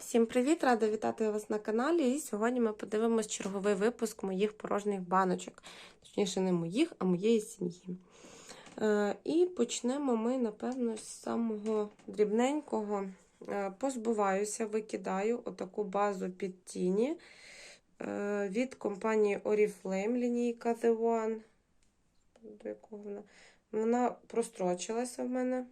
Всім привіт! Рада вітати вас на каналі. І сьогодні ми подивимось черговий випуск моїх порожніх баночок. Точніше, не моїх, а моєї сім'ї. Е, і почнемо ми, напевно, з самого дрібненького. Е, позбуваюся, викидаю отаку базу під тіні е, від компанії Oriflame лінійка The One. До якого вона? Вона прострочилася в мене.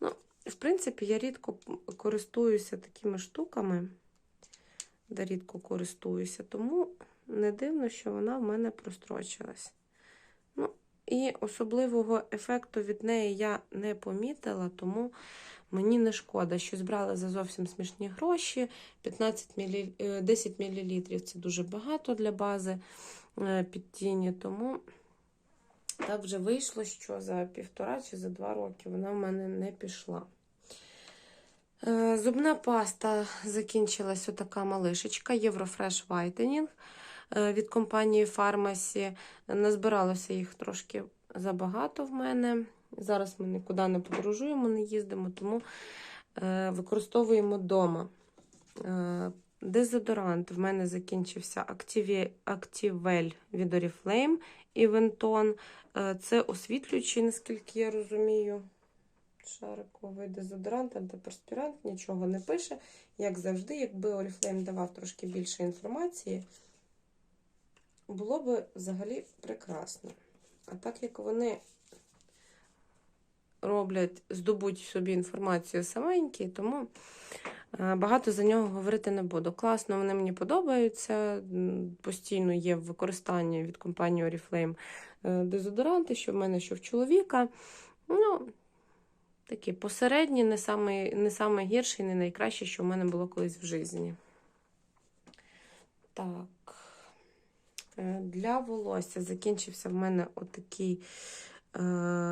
Ну, в принципі, я рідко користуюся такими штуками, де рідко користуюся, тому не дивно, що вона в мене прострочилась. Ну, і особливого ефекту від неї я не помітила, тому мені не шкода, що збрала за зовсім смішні гроші. 15 мл, 10 мл це дуже багато для бази е, під тіні, тому. Так вже вийшло, що за півтора чи за два роки вона в мене не пішла. Е, Зубна паста закінчилась отака малишечка Єврофреш Whitening е, від компанії Pharmacy. Назбиралося їх трошки забагато в мене. Зараз ми нікуди не подорожуємо, не їздимо, тому е, використовуємо вдома. Дезодорант в мене закінчився Activel від Oriflame і Вентон. Це освітлюючий, наскільки я розумію. Шариковий дезодорант, антиперспірант, нічого не пише. Як завжди, якби Oriflame давав трошки більше інформації, було б взагалі прекрасно. А так як вони роблять, здобуть собі інформацію саменькі, тому багато за нього говорити не буду. Класно, вони мені подобаються. Постійно є в використанні від компанії Oriflame дезодоранти, що в мене, що в чоловіка. Ну, Такі посередні, не саме, не саме гірший, не найкраще, що в мене було колись в житті. Так, е, для волосся закінчився в мене отакий е,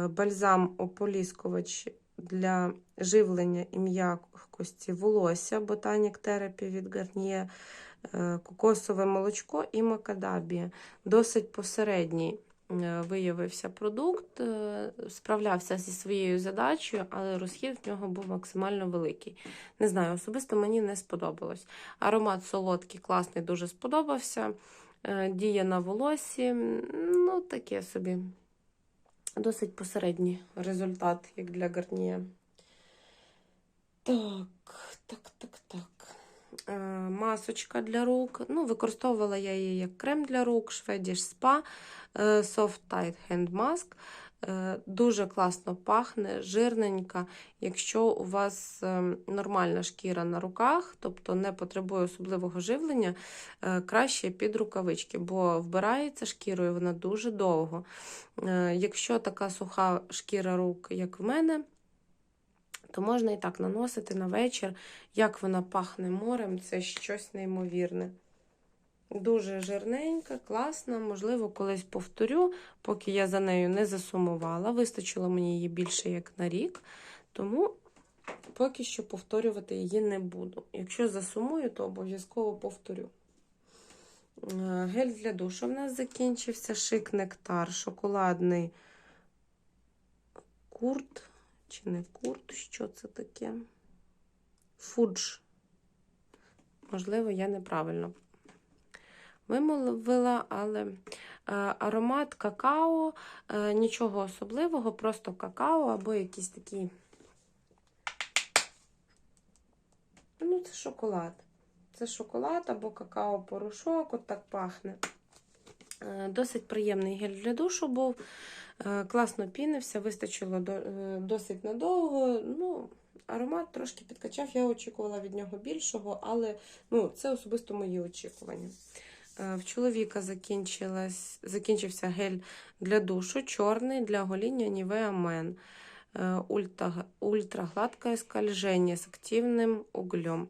бальзам-ополіскувач для живлення і м'якості волосся, Ботанік Терапі від Garnier, е, кокосове молочко і макадабія. Досить посередній. Е, виявився продукт, е, справлявся зі своєю задачею, але розхід в нього був максимально великий. Не знаю, особисто мені не сподобалось. Аромат солодкий, класний, дуже сподобався. Е, діє на волосі, ну, таке собі. Досить посередній результат, як для гарнія. Так, так, так, так. Масочка для рук. Ну, Використовувала я її як крем для рук, Swedish Spa. Е, Soft Tight Hand Mask. Е, дуже класно пахне, жирненька. Якщо у вас е, нормальна шкіра на руках, тобто не потребує особливого живлення, краще під рукавички, бо вбирається шкірою вона дуже довго. Якщо така суха шкіра рук, як в мене, то можна і так наносити на вечір. Як вона пахне морем, це щось неймовірне. Дуже жирненька, класна, можливо, колись повторю, поки я за нею не засумувала. Вистачило мені її більше як на рік, тому поки що повторювати її не буду. Якщо засумую, то обов'язково повторю. Е, гель для душу в нас закінчився шик нектар, шоколадний курт. Чи не курт? Що це таке? Фудж. Можливо, я неправильно вимовила, але е, аромат какао, е, нічого особливого, просто какао або якийсь такий. Ну, це шоколад. Це шоколад або какао-порошок, от так пахне. Е, досить приємний гель для душу був. Класно пінився, вистачило досить надовго. Ну, Аромат трошки підкачав, я очікувала від нього більшого, але ну, це особисто мої очікування. Е, в чоловіка закінчився гель для душу, чорний для гоління Nivea Men. Е, ультра, з активним углем.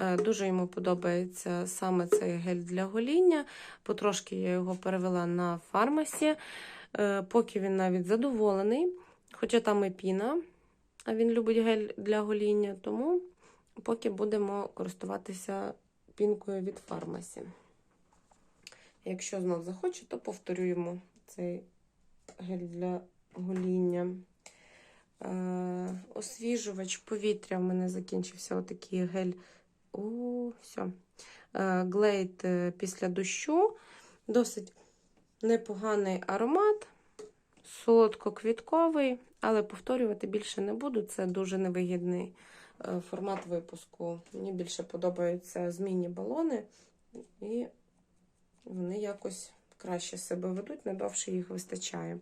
Е, дуже йому подобається саме цей гель для гоління. Потрошки я його перевела на фармасі, поки він навіть задоволений. Хоча там і піна, а він любить гель для гоління, тому поки будемо користуватися пінкою від фармасі. Якщо знов захоче, то повторюємо цей гель для гоління. Е, освіжувач повітря в мене закінчився отакий гель у все. Глейд е, після дощу. Досить непоганий аромат, солодко-квітковий, але повторювати більше не буду. Це дуже невигідний е, формат випуску. Мені більше подобаються змінні балони, і вони якось краще себе ведуть, надовше їх вистачає.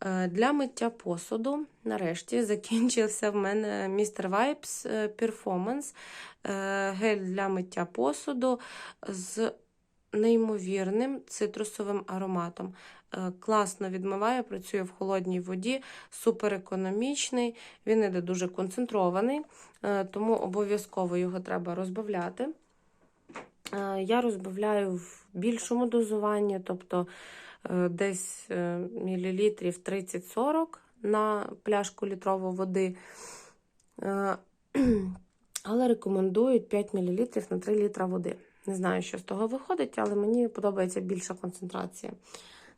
Е, Для миття посуду, нарешті, закінчився в мене Mr. Vibes Performance гель для миття посуду з неймовірним цитрусовим ароматом. Е, Класно відмиває, працює в холодній воді, супер економічний, він іде дуже концентрований, е, тому обов'язково його треба розбавляти. Я розбавляю в більшому дозуванні, тобто десь е, мілілітрів 30-40 на пляшку літрову води. Е, Але рекомендують 5 мл на 3 літра води. Не знаю, що з того виходить, але мені подобається більша концентрація.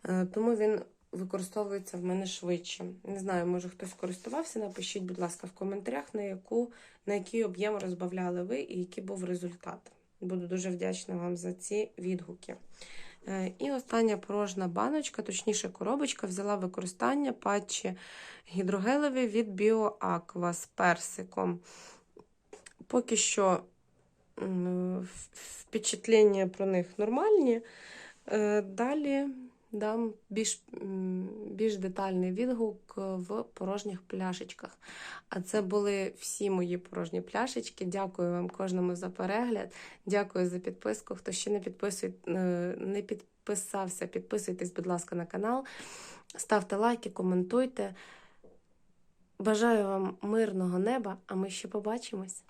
Е, Тому він використовується в мене швидше. Не знаю, може хтось користувався. Напишіть, будь ласка, в коментарях, на, яку, на який об'єм розбавляли ви і який був результат. Буду дуже вдячна вам за ці відгуки. Е, І остання порожна баночка, точніше коробочка, взяла використання патчі гідрогелеві від BioAqua з персиком. Поки що впечатлення про них нормальні. Е, Далі дам більш, більш детальний відгук в порожніх пляшечках. А це були всі мої порожні пляшечки. Дякую вам кожному за перегляд. Дякую за підписку. Хто ще не підписує, е, не підписався, підписуйтесь, будь ласка, на канал. Ставте лайки, коментуйте. Бажаю вам мирного неба, а ми ще побачимось.